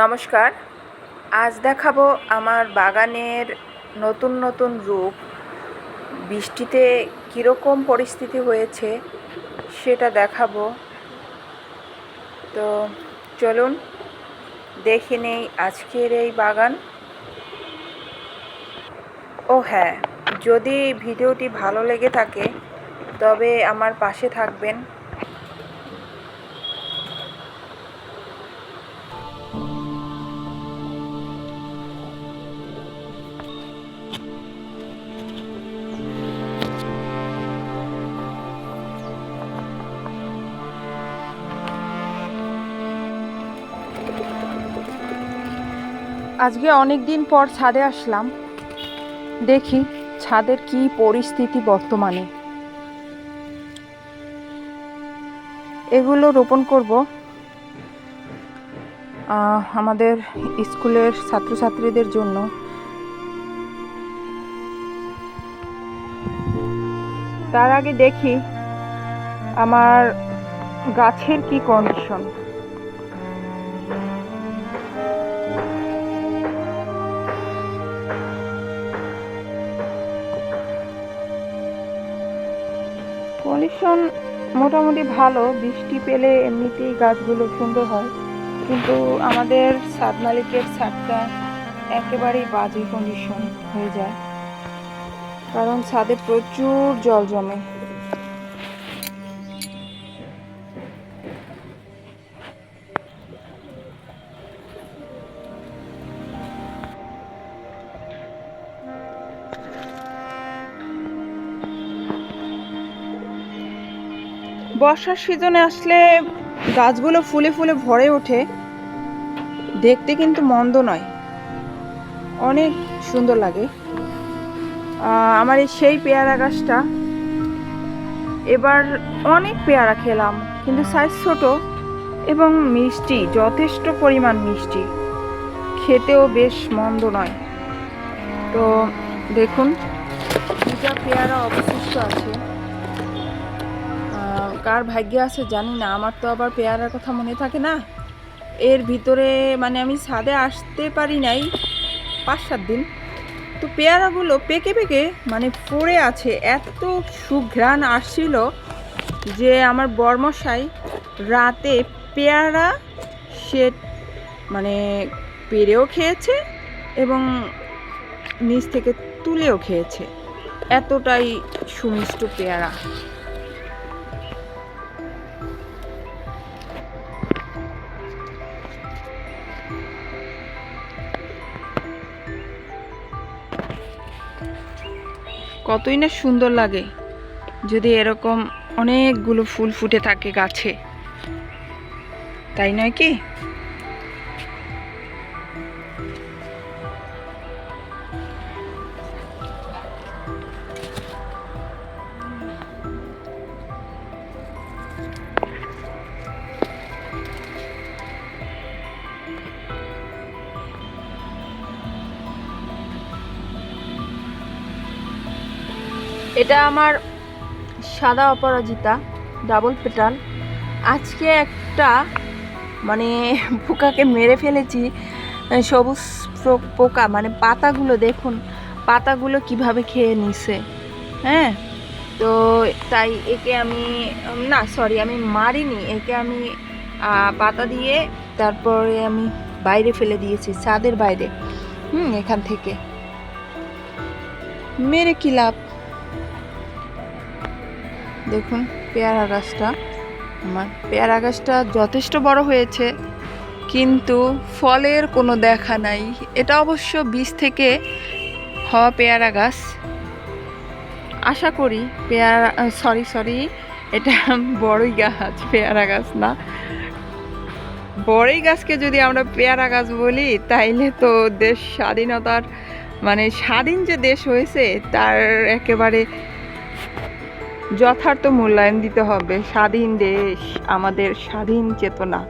নমস্কার। আজ দেখাবো আমার বাগানের নতুন নতুন রূপ। বৃষ্টিতে কীরকম পরিস্থিতি হয়েছে সেটা দেখাবো। তো চলুন, দেখে নেই আজকের এই বাগান। ও হ্যাঁ যদি ভিডিওটি ভালো লেগে থাকে, তবে আমার পাশে থাকবেন। আজকে অনেক দিন পর ছাদে আসলাম। দেখি ছাদের কি পরিস্থিতি বর্তমানে? এগুলো রোপণ করব। আমাদের স্কুলের ছাত্রছাত্রীদের জন্য। তার আগে দেখি আমার গাছের কি কন্ডিশন কন্ডিশন মোটামুটি ভালো, বৃষ্টি পেলে এমনিতেই গাছগুলো সুন্দর হয়। কিন্তু আমাদের সাত মালিকের ছাদটা একেবারেই বাজে কন্ডিশন হয়ে যায়। কারণ ছাদে প্রচুর জল জমে। বর্ষার সিজনে আসলে গাছগুলো ফুলে ফুলে ভরে ওঠে। দেখতে কিন্তু মন্দ নয়। অনেক সুন্দর লাগে। আমার এই সেই পেয়ারা গাছটা। এবার অনেক পেয়ারা খেলাম, কিন্তু সাইজ ছোট এবং মিষ্টি, যথেষ্ট পরিমাণ মিষ্টি। খেতেও বেশ মন্দ নয়। তো দেখুন দুটা পেয়ারা অবশিষ্ট আছে। কার ভাগ্যে আছে জানি না, আমার তো আবার পেয়ারার কথা মনে থাকে না। এর ভিতরে মানে আমি ছাদে আসতে পারি নাই পাঁচ সাত দিন। তো পেয়ারাগুলো পেকে পেকে মানে পড়ে আছে, এত সুঘ্রাণ আসছিল যে আমার বর্মশাই রাতে পেয়ারা সে মানে পেরেও খেয়েছে এবং নিচ থেকে তুলেও খেয়েছে। এতটাই সুমিষ্ট পেয়ারা। কতই না সুন্দর লাগে যদি এরকম অনেকগুলো ফুল ফুটে থাকে গাছে। তাই নয় কি? এটা আমার সাদা অপরাজিতা ডাবল পেটাল আজকে একটা মানে পোকাকে মেরে ফেলেছি সবুজ পোকা মানে পাতাগুলো দেখুন, পাতাগুলো কীভাবে খেয়ে নিছে হ্যাঁ? তো তাই একে আমি না সরি আমি মারিনি, একে আমি পাতা দিয়ে তারপরে আমি বাইরে ফেলে দিয়েছি, ছাদের বাইরে, হুম, এখান থেকে। মেরে কি লাভ? দেখুন, পেয়ারা গাছটা আমার পেয়ারা গাছটা যথেষ্ট বড় হয়েছে, কিন্তু ফলের কোনো দেখা নাই। এটা অবশ্য বীজ থেকে হওয়া পেয়ারা গাছ আশা করি পেয়ারা, সরি সরি, এটা বড়ই গাছ, পেয়ারা গাছ না। বড়ই গাছকে যদি আমরা পেয়ারা গাছ বলি, তাইলে তো দেশ স্বাধীনতার মানে স্বাধীন যে দেশ হয়েছে, তার একেবারে যথার্থ মূল্যায়ন দিতে হবে। স্বাধীন দেশ, আমাদের স্বাধীন চেতনা।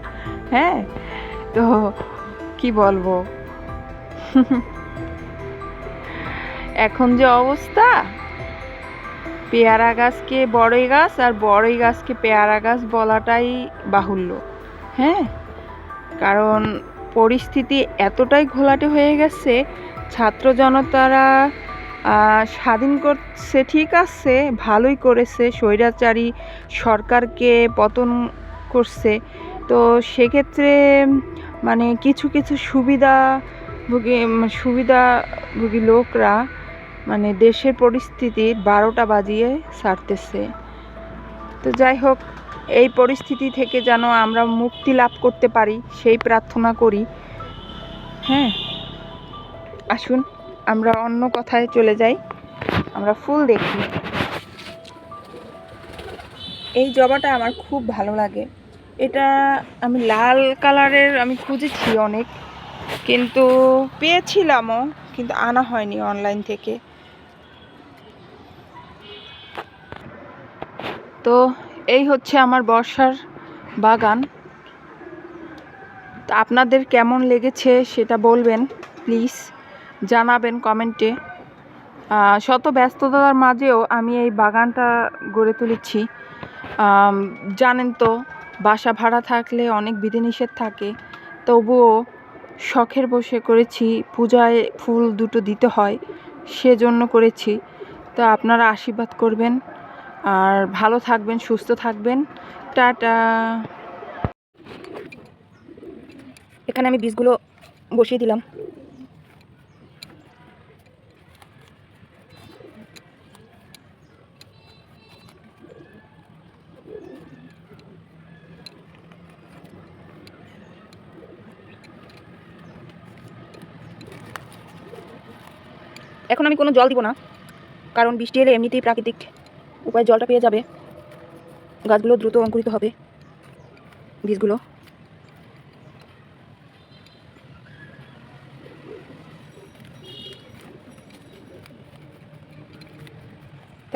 হ্যাঁ? তো কি বলব? এখন যে অবস্থা? পেয়ারা গাছকে বড়ই গাছ আর বড়ই গাছকে পেয়ারা গাছ বলাটাই বাহুল্য। হ্যাঁ? কারণ পরিস্থিতি এতটাই ঘোলাটে হয়ে গেছে, ছাত্র জনতারা স্বাধীন করছে, ঠিক আছে, ভালোই করেছে, স্বৈরাচারী সরকারকে পতন করছে। তো সেক্ষেত্রে মানে কিছু কিছু সুবিধা ভোগী সুবিধাভোগী লোকরা মানে দেশের পরিস্থিতি বারোটা বাজিয়ে ছাড়তেছে। তো যাই হোক, এই পরিস্থিতি থেকে যেন আমরা মুক্তি লাভ করতে পারি, সেই প্রার্থনা করি। হ্যাঁ আসুন। আমরা অন্য কথায় চলে যাই। আমরা ফুল দেখি। এই জবাটা আমার খুব ভালো লাগে। এটা আমি লাল কালারের আমি খুঁজেছি অনেক, কিন্তু পেয়েছিলামও, কিন্তু আনা হয়নি অনলাইন থেকে। তো এই হচ্ছে আমার বর্ষার বাগান। আপনাদের কেমন লেগেছে সেটা বলবেন, প্লিজ। জানাবেন কমেন্টে। শত ব্যস্ততার মাঝেও আমি এই বাগানটা গড়ে তুলেছি। জানেন তো, বাসা ভাড়া থাকলে অনেক বিধিনিষেধ থাকে, তবুও শখের বসে করেছি, পূজায় ফুল দুটো দিতে হয়, সেজন্য করেছি। তো আপনারা আশীর্বাদ করবেন, আর ভালো থাকবেন, সুস্থ থাকবেন। টাটা। এখানে আমি বীজগুলো বসিয়ে দিলাম। এখন আমি কোনো জল দিব না, কারণ বৃষ্টি এলে এমনিতেই প্রাকৃতিক উপায়ে জলটা পেয়ে যাবে। গাছগুলো দ্রুত অঙ্কুরিত হবে, বীজগুলো।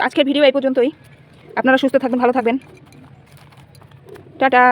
আজকের ভিডিও এই পর্যন্তই। আপনারা সুস্থ থাকবেন, ভালো থাকবেন। টাটা।